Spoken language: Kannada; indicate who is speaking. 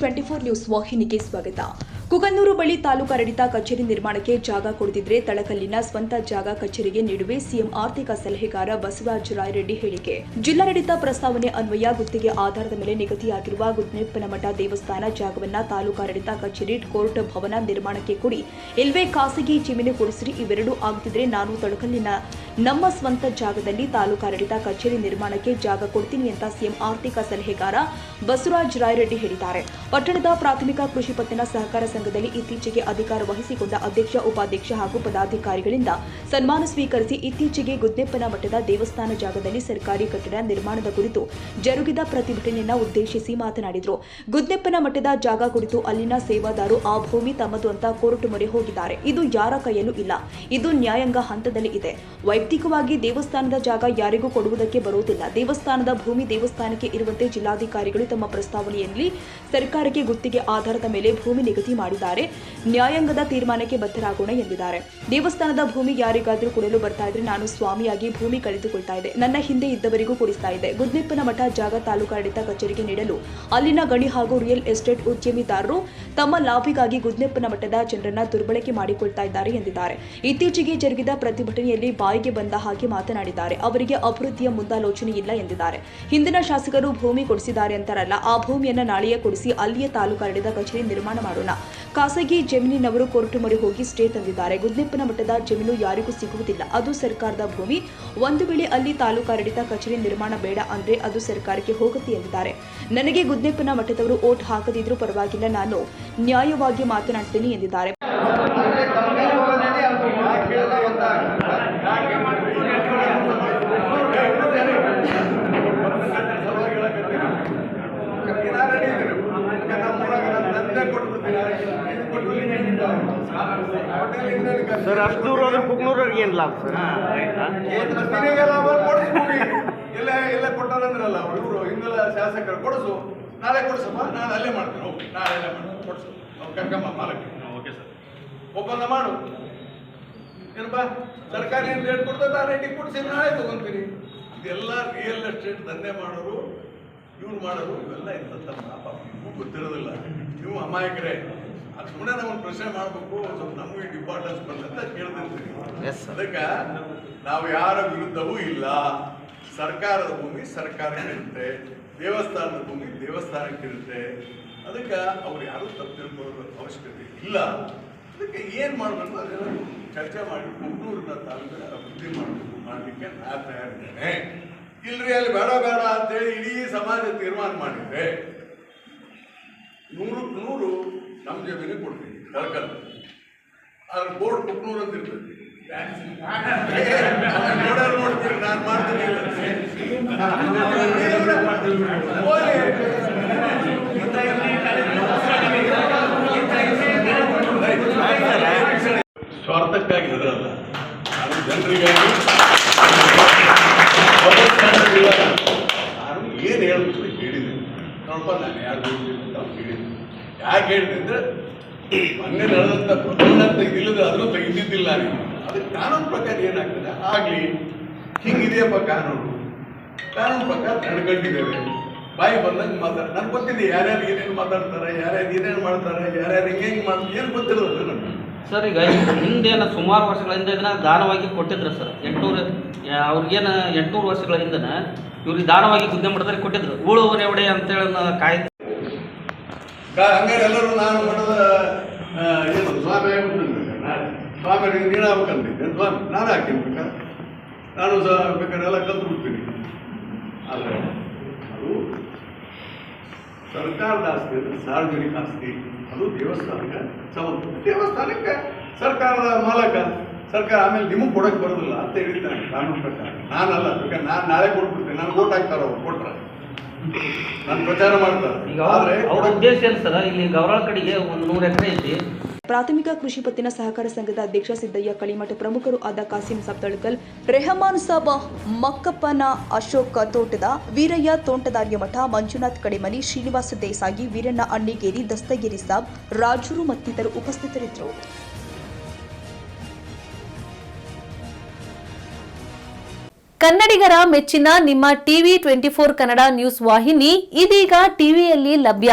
Speaker 1: ಟಿವಿ ಟ್ವೆಂಟಿ ಫೋರ್ ನ್ಯೂಸ್ ವಾಹಿನಿಗೆ ಸ್ವಾಗತ. ಕುಗನ್ನೂರು ಬಳಿ ತಾಲೂಕಾಡಳಿತ ಕಚೇರಿ ನಿರ್ಮಾಣಕ್ಕೆ ಜಾಗ ಕೊಡದಿದ್ರೆ ತಳಕಲ್ಲಿನ ಸ್ವಂತ ಜಾಗ ಕಚೇರಿಗೆ ನೀಡುವೆ ಸಿಎಂ ಆರ್ಥಿಕ ಸಲಹೆಗಾರ ಬಸವರಾಜ ರಾಯರೆಡ್ಡಿ ಹೇಳಿಕೆ. ಜಿಲ್ಲಾಡಳಿತ ಪ್ರಸ್ತಾವನೆ ಅನ್ವಯ, ಗುತ್ತಿಗೆ ಆಧಾರದ ಮೇಲೆ ನಿಗದಿಯಾಗಿರುವ ಗುದ್ನೆಪ್ಪನಮಠ ದೇವಸ್ಥಾನ ಜಾಗವನ್ನ ತಾಲೂಕಾಡಳಿತ ಕಚೇರಿ ಕೋರ್ಟ್ ಭವನ ನಿರ್ಮಾಣಕ್ಕೆ ಕೊಡಿ. ಇಲ್ವೇ ಖಾಸಗಿ ಜಮೀನು ಕೊಡಿಸಿರಿ, ಇವೆರಡೂ ಆಗದಿದ್ರೆ ನಾನು ತಳಕಲ್ಲಿನ ನಮ್ಮ ಸ್ವಂತ ಜಾಗದಲ್ಲಿ ತಾಲೂಕಾಡಳಿತ ಕಚೇರಿ ನಿರ್ಮಾಣಕ್ಕೆ ಜಾಗ ಕೊಡ್ತೀನಿ ಅಂತ ಸಿಎಂ ಆರ್ಥಿಕ ಸಲಹೆಗಾರ ಬಸವರಾಜ ರಾಯರೆಡ್ಡಿ ಹೇಳಿದ್ದಾರೆ. ಪಟ್ಟಣದ ಪ್ರಾಥಮಿಕ ಕೃಷಿ ಪತ್ತಿನ ಸಹಕಾರ ಸಂಘದಲ್ಲಿ ಇತ್ತೀಚೆಗೆ ಅಧಿಕಾರ ವಹಿಸಿಕೊಂಡ ಅಧ್ಯಕ್ಷ, ಉಪಾಧ್ಯಕ್ಷ ಹಾಗೂ ಪದಾಧಿಕಾರಿಗಳಿಂದ ಸನ್ಮಾನ ಸ್ವೀಕರಿಸಿ ಇತ್ತೀಚೆಗೆ ಗುದ್ದೆಪ್ಪನ ಮಠದ ದೇವಸ್ಥಾನ ಜಾಗದಲ್ಲಿ ಸರ್ಕಾರಿ ಕಟ್ಟಡ ನಿರ್ಮಾಣದ ಕುರಿತು ಜರುಗಿದ ಪ್ರತಿಭಟನೆಯನ್ನು ಉದ್ದೇಶಿಸಿ ಮಾತನಾಡಿದರು. ಗುದ್ದೆಪ್ಪನ ಮಠದ ಜಾಗ ಕುರಿತು ಅಲ್ಲಿನ ಸೇವಾದಾರು ಆ ಭೂಮಿ ತಮ್ಮದು ಅಂತ ಕೋರ್ಟ್ ಮೊರೆ ಹೋಗಿದ್ದಾರೆ. ಇದು ಯಾರ ಕೈಯಲ್ಲೂ ಇಲ್ಲ. ಇದು ನ್ಯಾಯಾಂಗ ಹಂತದಲ್ಲಿ ಇದೆ. ವೈಯಕ್ತಿಕವಾಗಿ ದೇವಸ್ಥಾನದ ಜಾಗ ಯಾರಿಗೂ ಕೊಡುವುದಕ್ಕೆ ಬರುವುದಿಲ್ಲ. ದೇವಸ್ಥಾನದ ಭೂಮಿ ದೇವಸ್ಥಾನಕ್ಕೆ ಇರುವಂತೆ ಜಿಲ್ಲಾಧಿಕಾರಿಗಳು ತಮ್ಮ ಪ್ರಸ್ತಾವನೆಯಲ್ಲಿ ಸರ್ಕಾರಕ್ಕೆ ಗುತ್ತಿಗೆ ಆಧಾರದ ಮೇಲೆ ಭೂಮಿ ನಿಗದಿ ಮಾಡಿದ್ದಾರೆ. ನ್ಯಾಯಾಂಗದ ತೀರ್ಮಾನಕ್ಕೆ ಬದ್ಧರಾಗೋಣ ಎಂದಿದ್ದಾರೆ. ದೇವಸ್ಥಾನದ ಭೂಮಿ ಯಾರಿಗಾದರೂ ಕೊಡಲು ಬರ್ತಾ ಇದ್ರೆ ನಾನು ಸ್ವಾಮಿಯಾಗಿ ಭೂಮಿ ಕಳೆದುಕೊಳ್ತಾ ಇದೆ ನನ್ನ ಹಿಂದೆ ಇದ್ದವರಿಗೂ ಕೊಡಿಸ್ತಾ ಇದೆ ಗುದ್ನೆಪ್ಪನ ಮಠ ಜಾಗ ತಾಲೂಕಾಡಳಿತ ಕಚೇರಿಗೆ ನೀಡಲು ಅಲ್ಲಿನ ಗಣಿ ಹಾಗೂ ರಿಯಲ್ ಎಸ್ಟೇಟ್ ಉದ್ಯಮಿದಾರರು ತಮ್ಮ ಲಾಭಿಗಾಗಿ ಗುದ್ನೆಪ್ಪನ ಮಠದ ಜನರನ್ನ ದುರ್ಬಳಕೆ ಮಾಡಿಕೊಳ್ತಾ ಇದ್ದಾರೆ ಎಂದಿದ್ದಾರೆ. ಇತ್ತೀಚೆಗೆ ಜರುಗಿದ ಪ್ರತಿಭಟನೆಯಲ್ಲಿ ಬಾಯಿಗೆ ಬಂದ ಹಾಗೆ ಮಾತನಾಡಿದ್ದಾರೆ. ಅವರಿಗೆ ಅಭಿವೃದ್ಧಿಯ ಮುಂದಾಲೋಚನೆ ಇಲ್ಲ ಎಂದಿದ್ದಾರೆ. ಹಿಂದಿನ ಶಾಸಕರು ಭೂಮಿ ಕೊಡಿಸಿದ್ದಾರೆ ಅಂತಾರಲ್ಲ, ಆ ಭೂಮಿಯನ್ನು ನಾಳೆಯೇ ಕೊಡಿಸಿ ಅಲ್ಲಿಯೇ ತಾಲೂಕಾಡಳಿತ ಕಚೇರಿ ನಿರ್ಮಾಣ ಮಾಡೋಣ. ಖಾಸಗಿ ಜಮೀನಿನವರು ಕೋರ್ಟ್ ಮೊರೆ ಹೋಗಿ ಸ್ಟೇ ತಂದಿದ್ದಾರೆ. ಗುದ್ನೆಪ್ಪನ ಮಠದ ಜಮೀನು ಯಾರಿಗೂ ಸಿಗುವುದಿಲ್ಲ. ಅದು ಸರ್ಕಾರದ ಭೂಮಿ. ಒಂದು ವೇಳೆ ಅಲ್ಲಿ ತಾಲೂಕಾಡಳಿತ ಕಚೇರಿ ನಿರ್ಮಾಣ ಬೇಡ ಅಂದ್ರೆ ಅದು ಸರ್ಕಾರಕ್ಕೆ ಹೋಗುತ್ತೆ ಎಂದಿದ್ದಾರೆ. ನನಗೆ ಗುದ್ನೆಪ್ಪನ ಮಠದವರು ಓಟ್ ಹಾಕದಿದ್ರೂ ಪರವಾಗಿಲ್ಲ. ನಾನು ನ್ಯಾಯವಾಗಿ ಮಾತನಾಡ್ತೀನಿ ಎಂದಿದ್ದಾರೆ.
Speaker 2: ಸರ್ ಅಷ್ಟು ದೂರ ಹೋದ್ರೆ ಕುಕ್ನೂರಿಗೆ ಏನು ಲಾಭ ಸರ್?
Speaker 3: ಎಲ್ಲ ಎಲ್ಲ ಕೊಟ್ಟಾರಂದ್ರಲ್ಲ ಹುಡುಗರು ಹಿಂದೆಲ್ಲ ಶಾಸಕರು ಕೊಡಿಸು. ನಾಳೆ ಕೊಡಿಸಪ್ಪ ನಾನು ಅಲ್ಲೇ ಮಾಡ್ತೀನಿ. ಹೋಗು ನಾಳೆ ಎಲ್ಲ ಮಾಡ್ತೀನಿ. ಕೊಡಿಸು. ಅವ್ರು ಕರ್ಕಮ್ಮ ಮಾಲಕ್ಕೆ ಓಕೆ ಸರ್. ಒಪ್ಪಂದ ಮಾಡು. ಏನಪ್ಪ? ಸರ್ಕಾರ ಏನು ರೇಟ್ ಕೊಡ್ತದೆ ಆ ರೇಟಿಗೆ ಕೊಡಿಸಿ ನಾಳೆ ತಗೊಂತೀರಿ ಇದೆಲ್ಲ ರಿಯಲ್ ಎಸ್ಟೇಟ್ ದಂಧೆ ಮಾಡೋರು ಇವ್ರು ಮಾಡೋರು ಇವೆಲ್ಲ ಇರ್ತಂತ ಪಾಪ. ಗೊತ್ತಿರೋದಿಲ್ಲ. ಅಮಾಯಕರೇ ಅದು ಸುಮ್ಮನೆ ನಾವು ಒಂದು ಪ್ರಶ್ನೆ ಮಾಡಬೇಕು ಸ್ವಲ್ಪ ನಮಗೆ ಇಂಪಾರ್ಟೆನ್ಸ್ ಬಂದಂತ ಕೇಳ್ತಿರ್ತೀವಿ. ಅದಕ್ಕೆ ನಾವು ಯಾರ ವಿರುದ್ಧವೂ ಇಲ್ಲ. ಸರ್ಕಾರದ ಭೂಮಿ ಸರ್ಕಾರಕ್ಕಿರುತ್ತೆ ದೇವಸ್ಥಾನದ ಭೂಮಿ ದೇವಸ್ಥಾನಕ್ಕಿರುತ್ತೆ. ಅದಕ್ಕೆ ಅವ್ರು ಯಾರೂ ತಪ್ಪು ತಿಳ್ಕೊಳ್ಳೋ ಅವಶ್ಯಕತೆ ಇಲ್ಲ. ಅದಕ್ಕೆ ಏನು ಮಾಡಬೇಕು ಅದೆಲ್ಲ ಚರ್ಚೆ ಮಾಡಿ ಕುಗ್ನೂರಿನ ತಾಲೂಕಿನ ಅಭಿವೃದ್ಧಿ ಮಾಡಬೇಕು ಮಾಡಲಿಕ್ಕೆ ನಾನು ತಯಾರಿದ್ದೇನೆ. ಇಲ್ರಿ ಅಲ್ಲಿ ಬೇಡ ಬೇಡ ಅಂತೇಳಿ ಇಡೀ ಸಮಾಜ ತೀರ್ಮಾನ ಮಾಡಿದ್ರೆ ನೂರಕ್ಕೆ ನೂರು ನಮ್ಮ ಜಮೀನಿಗೆ ಕೊಡ್ತೀವಿ ಕಳ್ಕಲ್ ಅದ್ರ ಬೋರ್ಡ್ ಕುಕ್ನೂರು ಅಂತ ಇರ್ತದೆ. ನೋಡೋರು ನೋಡ್ತೀರಿ ನಾನು ಮಾಡ್ತೀನಿ. ಸ್ವಾರ್ಥಕ್ಕಾಗಿ ಹೆದರಲ್ಲ ನಾನು ಜನರಿಗಾಗಿ. ನಾನು ಏನು ಹೇಳ್ಬೇಕು ನಾನು ಯಾರು ಅಂತ ಯಾಕೆ ಹೇಳಿದೆ ಅಂದ್ರೆ, ಮೊನ್ನೆ ನಡೆದಂಥ ಪ್ರಕರಣ ತೆಗೆದಿಲ್ಲದ್ರೆ ಅದನ್ನು ತೆಗೆದಿದ್ದಿಲ್ಲ ನೀವು ಅದಕ್ಕೆ ಕಾನೂನು ಪ್ರಕಾರ ಏನಾಗ್ತದೆ? ಆಗಲಿ ಹಿಂಗಿದೆಯಪ್ಪ ಕಾನೂನು? ಕಾನೂನು ಪ್ರಕಾರ ನಡ್ಕೊಂಡಿದ್ದೇವೆ ಬಾಯಿ ಬಂದಂಗೆ ಮಾತಾಡ, ನನ್ಗೆ ಗೊತ್ತಿದೆ ಯಾರ್ಯಾರು ಏನೇನು ಮಾತಾಡ್ತಾರೆ, ಯಾರ್ಯಾರು ಏನೇನು ಮಾಡ್ತಾರೆ, ಯಾರ್ಯಾರು ಹಿಂಗೆ ಹೆಂಗೆ ಮಾಡ್ತಾರೆ, ಏನು ಗೊತ್ತಿರೋದು
Speaker 4: ಸರ್, ಈಗ ಹಿಂದೇನು ಸುಮಾರು ವರ್ಷಗಳಿಂದ ಇದನ್ನ ದಾನವಾಗಿ ಕೊಟ್ಟಿದ್ರು ಸರ್. ಎಂಟುನೂರು ಅವ್ರಿಗೇನು ಎಂಟುನೂರು ವರ್ಷಗಳ ಹಿಂದನ ಇವ್ರಿಗೆ ದಾನವಾಗಿ ಗುದ್ದೆ ಮಾಡಿದ್ರೆ ಕೊಟ್ಟಿದ್ರು. ಉಳುವನೆ ಒಡೆ ಅಂತೇಳಿ ಕಾಯ್ದೆ
Speaker 3: ಹಂಗಾರೆ ಎಲ್ಲರೂ ನಾನು ಮಠದ ಏನು ಸ್ವಾಮಿ ಸ್ವಾಮಿ ನೀನು ಆಗ್ಬೇಕಂತಿದ್ದೆ ಸ್ವಾಮಿ, ನಾನು ಹಾಕ್ತೀನಿ ಬೇಕಾದ್ರೆ ನಾನು ಸಹ ಬೇಕಾದ್ರೆ ಎಲ್ಲ ಕಲ್ತು ಬಿಡ್ತೀನಿ ಅದು ಸರ್ಕಾರದ ಆಸ್ತಿ ಅಂದರೆ ಸಾರ್ವಜನಿಕ ಆಸ್ತಿ. ಅದು ದೇವಸ್ಥಾನಕ್ಕೆ ಸಂಬಂಧ. ದೇವಸ್ಥಾನಕ್ಕೆ ಸರ್ಕಾರದ ಮಾಲಕ. ಸರ್ಕಾರ ಆಮೇಲೆ ನಿಮಗೆ ಕೊಡಕ್ಕೆ ಬರೋದಿಲ್ಲ ಅಂತ ಹೇಳಿದ್ದಾನೆ ಕಾನೂನು ಪ್ರಕಾರ. ನಾನಲ್ಲ ಯಾಕಂದ್ರೆ ನಾನು ನಾಳೆ ಕೊಟ್ಬಿಡ್ತೀನಿ. ನಾನು ಓಟ್ ಹಾಕ್ತಾರ ಅವ್ರು? ಕೊಟ್ರೆ. ನಾನು ಪ್ರಚಾರ ಮಾಡ್ತಾರೆ.
Speaker 4: ಈಗ
Speaker 3: ಆದರೆ
Speaker 4: ಅವ್ರ ಉದ್ದೇಶ ಏನು ಸರ್? ಇಲ್ಲಿ ಗೌರವ ಕಡೆಗೆ ಒಂದು ನೂರು ಎಕರೆ ಐತಿ.
Speaker 1: ಪ್ರಾಥಮಿಕ ಕೃಷಿ ಪತ್ತಿನ ಸಹಕಾರ ಸಂಘದ ಅಧ್ಯಕ್ಷ ಸಿದ್ದಯ್ಯ, ಕಳಿಮಠ ಪ್ರಮುಖರು ಆದ ಕಾಸಿಂ ಸಬ್ದಳ್ಕಲ್ ರೆಹಮಾನ್ ಸಾಬ್ ಮಕ್ಕಪ್ಪನ ಅಶೋಕ ತೋಟದ ವೀರಯ್ಯ ತೋಂಟದಾರ್ಯ ಮಠ, ಮಂಜುನಾಥ್ ಕಡಿಮನಿ, ಶ್ರೀನಿವಾಸ ದೇಸಾಯಿ, ವೀರಣ್ಣ ಅಣ್ಣಿಗೇರಿ, ದಸ್ತಗಿರಿ ಸಾಬ್, ರಾಜೂರು ಮತ್ತಿತರು ಉಪಸ್ಥಿತರಿದ್ದರು.
Speaker 5: ಕನ್ನಡಿಗರ ಮೆಚ್ಚಿನ ನಿಮ್ಮ TV twenty four Kannada news ವಾಹಿನಿ ಇದೀಗ ಟಿವಿಯಲ್ಲಿ ಲಭ್ಯ.